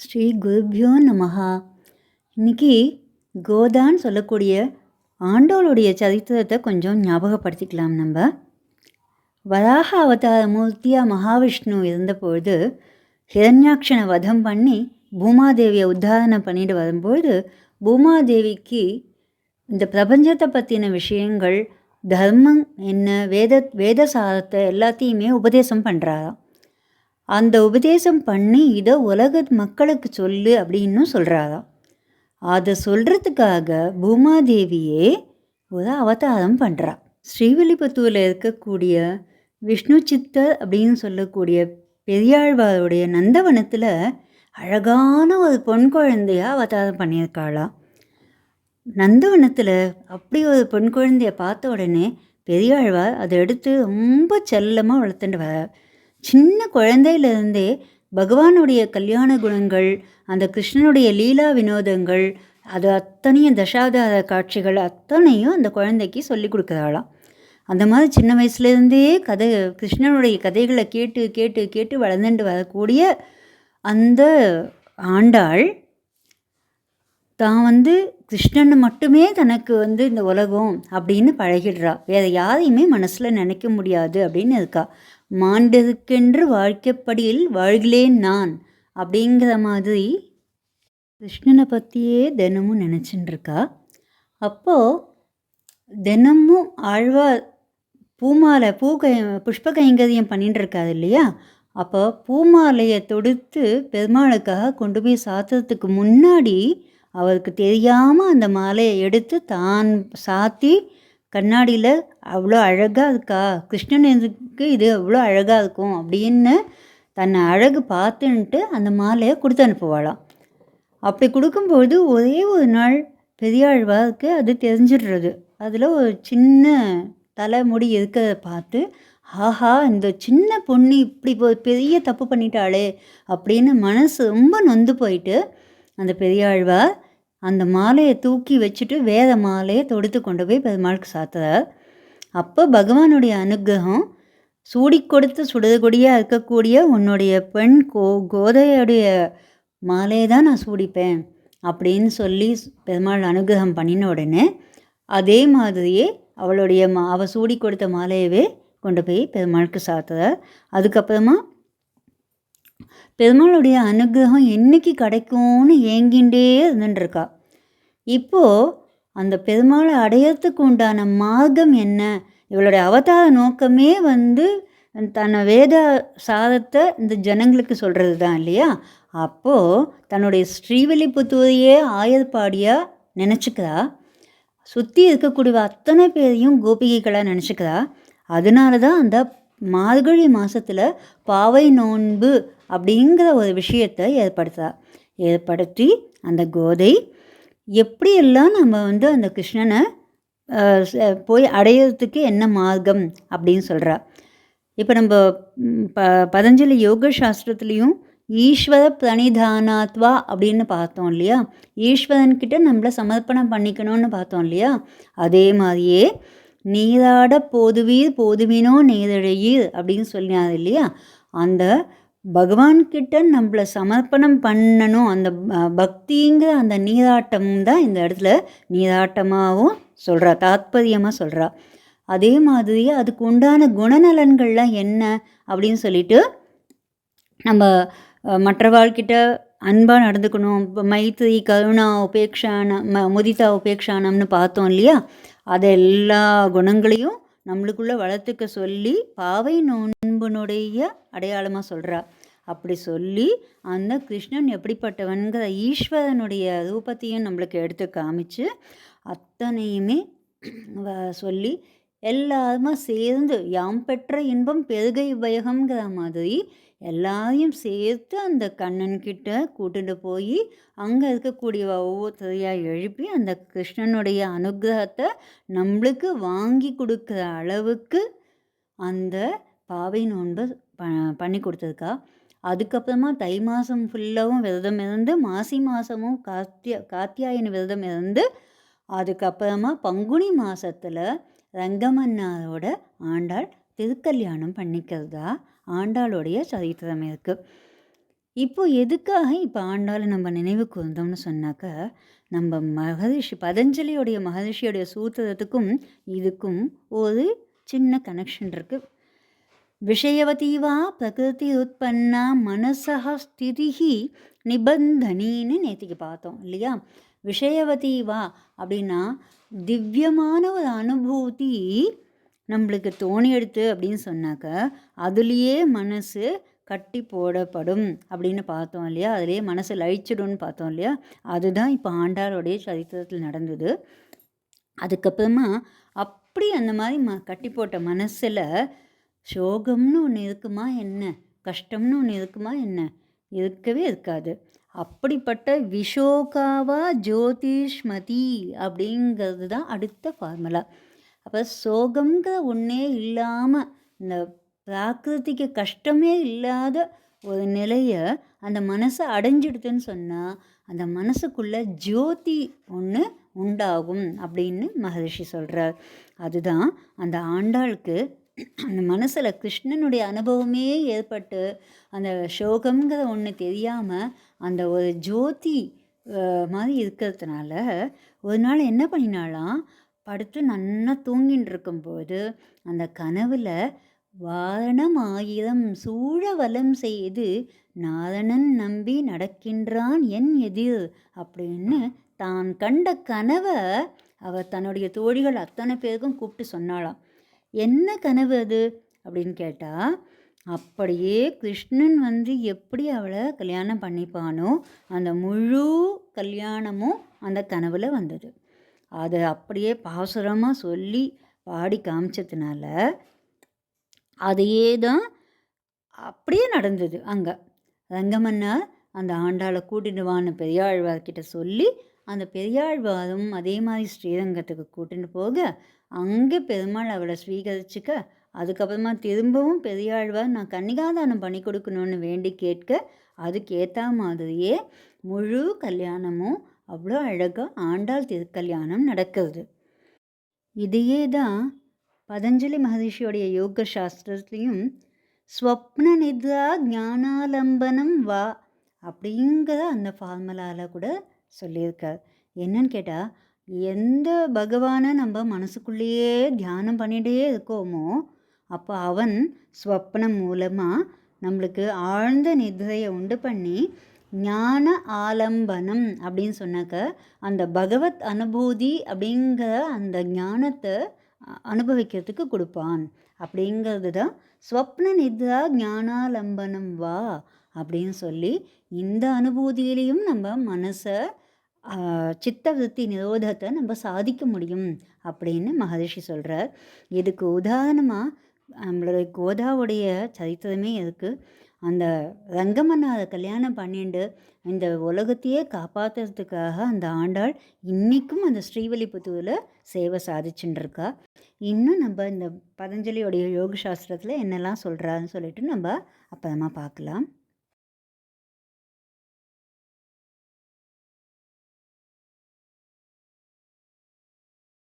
ஸ்ரீ குருப்யோ நமஹா. இன்னைக்கு கோதான்னு சொல்லக்கூடிய ஆண்டோளுடைய சரித்திரத்தை கொஞ்சம் ஞாபகப்படுத்திக்கலாம் நம்ம. வராக அவதார மூர்த்தியாக மகாவிஷ்ணு இருந்தபொழுது ஹிரண்யாட்சனை வதம் பண்ணி பூமாதேவியை உத்தாரணம் பண்ணிட்டு வரும்பொழுது பூமாதேவிக்கு இந்த பிரபஞ்சத்தை பற்றின விஷயங்கள் தர்மம் என்ன வேத வேத சாரத்தை எல்லாத்தையுமே உபதேசம் பண்ணுறாராம் அந்த உபதேசம் பண்ணி இதை உலக மக்களுக்கு சொல்லு அப்படின்னு சொல்கிறாராம் அதை சொல்கிறதுக்காக பூமாதேவியே ஒரு அவதாரம் பண்ணுறா ஸ்ரீவில்லிபுத்தூரில் இருக்கக்கூடிய விஷ்ணு சித்தர் அப்படின்னு சொல்லக்கூடிய பெரியாழ்வாருடைய நந்தவனத்தில் அழகான ஒரு பொன் குழந்தையாக அவதாரம் பண்ணியிருக்காளாம். நந்தவனத்தில் அப்படி ஒரு பெண் குழந்தைய பார்த்த உடனே பெரியாழ்வார் அதை எடுத்து ரொம்ப செல்லமாக வளர்த்துட்டு வர சின்ன குழந்தையிலிருந்தே பகவானுடைய கல்யாண குணங்கள் அந்த கிருஷ்ணனுடைய லீலா வினோதங்கள் அது அத்தனையும் தசாவதார காட்சிகள் அத்தனையும் அந்த குழந்தைக்கு சொல்லி கொடுக்குறாளாம். அந்த மாதிரி சின்ன வயசுலேருந்தே கதை கிருஷ்ணனுடைய கதைகளை கேட்டு கேட்டு கேட்டு வளர்ந்துட்டு வரக்கூடிய அந்த ஆண்டாள் தான் வந்து கிருஷ்ணன் மட்டுமே தனக்கு வந்து இந்த உலகம் அப்படின்னு பழகிடுறா. வேறு யாரையுமே மனசில் நினைக்க முடியாது அப்படின்னு இருக்கா. மாண்டதுக்கென்று வாழ்க்கைப்படியில் வாழ்கிலேன் நான் அப்படிங்கிற மாதிரி கிருஷ்ணனை பற்றியே தினமும் நினச்சின்னு இருக்கா. அப்போது தினமும் ஆழ்வார் பூமாலை பூ கை புஷ்ப கைங்கரியம் பண்ணிட்டு இருக்காது இல்லையா? அப்போ பூமாலையை தொடுத்து பெருமாளுக்காக கொண்டு போய் சாத்துறதுக்கு முன்னாடி அவருக்கு தெரியாமல் அந்த மாலையை எடுத்து தான் சாத்தி கண்ணாடியில் அவ்வளோ அழகாக இருக்கா? கிருஷ்ணனுக்கு இது அவ்வளோ அழகாக இருக்கும் அப்படின்னு தன்னை அழகு பார்த்துன்ட்டு அந்த மாலையை கொடுத்து அனுப்புவாளாம். அப்படி கொடுக்கும்போது ஒரே ஒரு நாள் பெரியாழ்வாருக்கு அது தெரிஞ்சிடுறது. அதில் ஒரு சின்ன தலைமுடி இருக்கிறத பார்த்து ஆஹா இந்த சின்ன பொண்ணு இப்படி பெரிய தப்பு பண்ணிட்டாளே அப்படின்னு மனசு ரொம்ப நொந்து போயிட்டு அந்த பெரியாழ்வார் அந்த மாலையை தூக்கி வச்சுட்டு வேத மாலையை தொடுத்து கொண்டு போய் பெருமாளுக்கு சாத்துறார் அப்போ பகவானுடைய அனுகிரகம் சூடி கொடுத்து சுடகொடியாக இருக்கக்கூடிய உன்னுடைய பெண் கோ கோதையுடைய மாலையை தான் நான் சூடிப்பேன் அப்படின்னு சொல்லி பெருமாள் அனுகிரகம் பண்ணின உடனே அதே மாதிரியே அவளுடைய மா அவள் சூடி கொடுத்த மாலையவே கொண்டு போய் பெருமாளுக்கு சாத்துறார் அதுக்கப்புறமா பெருமாளுடைய அனுகிரகம் என்னைக்கு கிடைக்கும்னு ஏங்கின்றே இருந்துட்டுருக்கா இப்போது அந்த பெருமாளை அடையறதுக்கு உண்டான மார்க்கம் என்ன? இவளுடைய அவதார நோக்கமே வந்து தன்னை வேத சாதத்தை இந்த ஜனங்களுக்கு சொல்கிறது தான் இல்லையா? அப்போது தன்னுடைய ஸ்ரீவில்லிபுத்தூரையே ஆயர்பாடியாக நினச்சிக்கிறா. சுற்றி இருக்கக்கூடிய அத்தனை பேரையும் கோபிகைகளாக நினச்சிக்கிறா. அதனால தான் அந்த மார்கழி மாதத்தில் பாவை நோன்பு அப்படிங்கிற ஒரு விஷயத்தை ஏற்படுத்துகிறார் ஏற்படுத்தி அந்த கோதை எப்படியெல்லாம் நம்ம வந்து அந்த கிருஷ்ணனை போய் அடையிறதுக்கு என்ன மார்க்கம் அப்படின்னு சொல்கிறா இப்போ நம்ம ப பதஞ்சலி யோக சாஸ்திரத்துலேயும் ஈஸ்வர பிரணிதானாத்வா அப்படின்னு பார்த்தோம் இல்லையா? ஈஸ்வரன்கிட்ட நம்மளை சமர்ப்பணம் பண்ணிக்கணும்னு பார்த்தோம் இல்லையா? அதே மாதிரியே நீராட போதுவீர் போதுவினோ நேரழையீர் அப்படின்னு சொன்னார் இல்லையா? அந்த பகவான்கிட்ட நம்மளை சமர்ப்பணம் பண்ணணும். அந்த பக்திங்கிற அந்த நீராட்டம் தான் இந்த இடத்துல நீராட்டமாகவும் சொல்கிறா தாத்பரியமாக சொல்கிறா அதே மாதிரி அதுக்கு உண்டான குணநலன்கள்லாம் என்ன அப்படின்னு சொல்லிட்டு நம்ம மற்றவாழ்கிட்ட அன்பாக நடந்துக்கணும். இப்போ மைத்திரி கருணா உபேக்ஷான ம முதிதா உபேக்ஷானம்னு பார்த்தோம் இல்லையா? அதை எல்லா குணங்களையும் நம்மளுக்குள்ளே வளர்த்துக்க சொல்லி பாவை நோன்பனுடைய அடையாளமாக சொல்கிறா அப்படி சொல்லி அந்த கிருஷ்ணன் எப்படிப்பட்டவன்கிற ஈஸ்வரனுடைய ரூபத்தையும் நம்மளுக்கு எடுத்து காமிச்சு அத்தனையுமே சொல்லி எல்லாருமா சேர்ந்து யாம் பெற்ற இன்பம் பெருகை உபயோகங்கிற மாதிரி எல்லாரையும் சேர்த்து அந்த கண்ணன்கிட்ட கூட்டிட்டு போய் அங்கே இருக்கக்கூடிய ஒவ்வொருத்தரையாக எழுப்பி அந்த கிருஷ்ணனுடைய அனுகிரகத்தை நம்மளுக்கு வாங்கி கொடுக்குற அளவுக்கு அந்த பாவை நோன்பு ப பண்ணி கொடுத்துருக்கா. அதுக்கப்புறமா தை மாதம் ஃபுல்லாகவும் விரதம் இருந்து மாசி மாதமும் கார்த்திய கார்த்தியாயன விரதம் இருந்து அதுக்கப்புறமா பங்குனி மாதத்தில் ரங்கமன்னாரோட ஆண்டாள் திருக்கல்யாணம் பண்ணிக்கிறதா. ஆண்டாளுடைய சரித்திரம் இருக்குது இப்போ எதுக்காக இப்போ ஆண்டாளை நம்ம நினைவுக்கு கூர்ந்தோம்னு சொன்னாக்கா நம்ம மகரிஷி பதஞ்சலியோடைய மகரிஷியோடைய சூத்திரத்துக்கும் இதுக்கும் ஒரு சின்ன கனெக்ஷன் இருக்குது விஷயவதி வா பிரகிருதி உற்பன்னா மனசா ஸ்திதிகி நிபந்தனின்னு நேற்றுக்கு பார்த்தோம் இல்லையா? விஷயவதி வா அப்படின்னா திவ்யமான ஒரு அனுபூதி நம்மளுக்கு தோணி எடுத்து அப்படின்னு சொன்னாக்க அதுலேயே மனசு கட்டி போடப்படும் அப்படின்னு பார்த்தோம் இல்லையா? அதுலேயே மனசு லழிச்சிடும்னு பார்த்தோம் இல்லையா? அதுதான் இப்போ ஆண்டாளுடைய சரித்திரத்தில் நடந்தது. அதுக்கப்புறமா அப்படி அந்த மாதிரி ம கட்டி போட்ட மனசில் சோகம்னு ஒன்று இருக்குமா என்ன? கஷ்டம்னு ஒன்று இருக்குமா என்ன? இருக்கவே இருக்காது. அப்படிப்பட்ட விஷோகாவா ஜோதிஷ்மதி அப்படிங்கிறது தான் அடுத்த ஃபார்முலா அப்போ சோகங்கிற ஒன்றே இல்லாமல் இந்த பிராகிருதிக்கு கஷ்டமே இல்லாத ஒரு நிலையை அந்த மனசை அடைஞ்சிடுதுன்னு சொன்னால் அந்த மனசுக்குள்ளே ஜோதி ஒன்று உண்டாகும் அப்படின்னு மகரிஷி சொல்கிறார் அதுதான் அந்த ஆண்டாளுக்கு அந்த மனசில் கிருஷ்ணனுடைய அனுபவமே ஏற்பட்டு அந்த சோகங்கிற ஒன்று தெரியாமல் அந்த ஒரு ஜோதி மாதிரி இருக்கிறதுனால ஒரு நாள் என்ன பண்ணினாலாம் படுத்து நன்னா தூங்கின்னு இருக்கும்போது அந்த கனவில் வாரணம் ஆயிரம் செய்து நாரணன் நம்பி நடக்கின்றான் என் எதிர் அப்படின்னு தான் கண்ட கனவை அவர் தன்னுடைய தோழிகள் அத்தனை பேருக்கும் கூப்பிட்டு சொன்னாளாம். என்ன கனவு அது? அப்படின்னு கேட்டால் அப்படியே கிருஷ்ணன் வந்து எப்படி அவளை கல்யாணம் பண்ணிப்பானோ அந்த முழு கல்யாணமும் அந்த கனவில் வந்தது. அதை அப்படியே பாசுரமாக சொல்லி பாடி காமிச்சதுனால அதையே தான் அப்படியே நடந்தது அங்கே. ரங்கமன்னார் அந்த ஆண்டாளை கூட்டிட்டு வான்னு பெரியாழ்வார்கிட்ட சொல்லி அந்த பெரியாழ்வாரும் அதே மாதிரி ஸ்ரீரங்கத்துக்கு கூட்டிட்டு போக அங்கே பெருமாள் அவளை ஸ்வீகரிச்சுக்க அதுக்கப்புறமா திரும்பவும் பெரியாழ்வார் நான் கன்னிகாதானம் பண்ணி கொடுக்கணும்னு வேண்டி கேட்க அதுக்கேற்ற மாதிரியே முழு கல்யாணமும் அவ்வளோ அழகாக ஆண்டாள் திருக்கல்யாணம் நடக்கிறது இதையே தான் பதஞ்சலி மகரிஷியோடைய யோக சாஸ்திரத்துலேயும் ஸ்வப்ன நித்ரா ஞானாலம்பனம் வா அப்படிங்கிற அந்த ஃபார்முலாவில் கூட சொல்லியிருக்கார். என்னன்னு கேட்டால் எந்த பகவானை நம்ம மனசுக்குள்ளேயே தியானம் பண்ணிகிட்டே இருக்கோமோ அப்போ அவன் ஸ்வப்னம் மூலமாக நம்மளுக்கு ஆழ்ந்த நிதிரையை உண்டு பண்ணி ஞான ஆலம்பனம் அப்படின்னு சொன்னாக்க அந்த பகவத் அனுபூதி அப்படிங்கிற அந்த ஞானத்தை அனுபவிக்கிறதுக்கு கொடுப்பான். அப்படிங்கிறது தான் ஸ்வப்ன நித்ரா ஞானாலம்பனம் வா அப்படின்னு சொல்லி இந்த அனுபூதியிலையும் நம்ம மனசை சித்தவிருத்தி நிரோதத்தை நம்ம சாதிக்க முடியும் அப்படின்னு மகரிஷி சொல்கிறார் இதுக்கு உதாரணமாக நம்மளுடைய கோதாவுடைய சரித்திரமே இருக்குது அந்த ரங்கமன்னாரை கல்யாணம் பண்ணிட்டு இந்த உலகத்தையே காப்பாற்றுறதுக்காக அந்த ஆண்டாள் இன்றைக்கும் அந்த ஸ்ரீவல்லிபுத்தூரில் சேவை சாதிச்சுட்டுருக்கா இன்னும் நம்ம இந்த பதஞ்சலியோடைய யோக சாஸ்திரத்தில் என்னெல்லாம் சொல்கிறான்னு சொல்லிட்டு நம்ம அப்புறமா பார்க்கலாம்.